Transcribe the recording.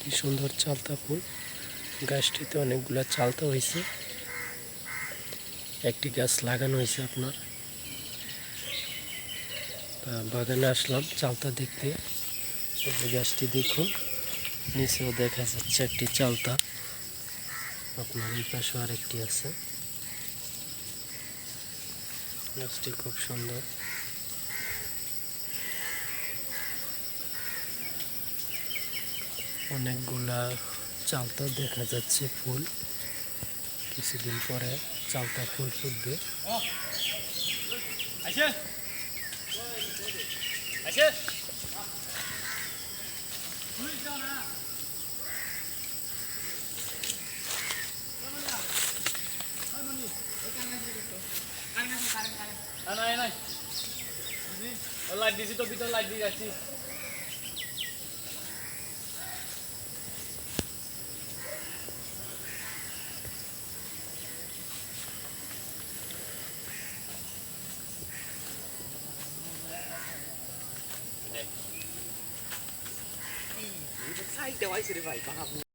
কি সুন্দর চালতা ফুল। গাছটিতে অনেকগুলা চালতা হয়েছে একটি গাছ লাগানো হয়েছে আপনার। বাগানে আসলাম চালতা দেখতে। গাছটি দেখুন, নিচেও দেখা যাচ্ছে একটি চালতা। আপনার এই পাশে আরেকটি আছে। গাছটি খুব সুন্দর। অনেকগুলা চালতা দেখা যাচ্ছে ফুল। কিছুদিন পরে চালতা ফুল ফুটবে। লাইট দিছি তো, ভিতর লাইট দিয়ে যাচ্ছি। 再度お会いすればいいかな。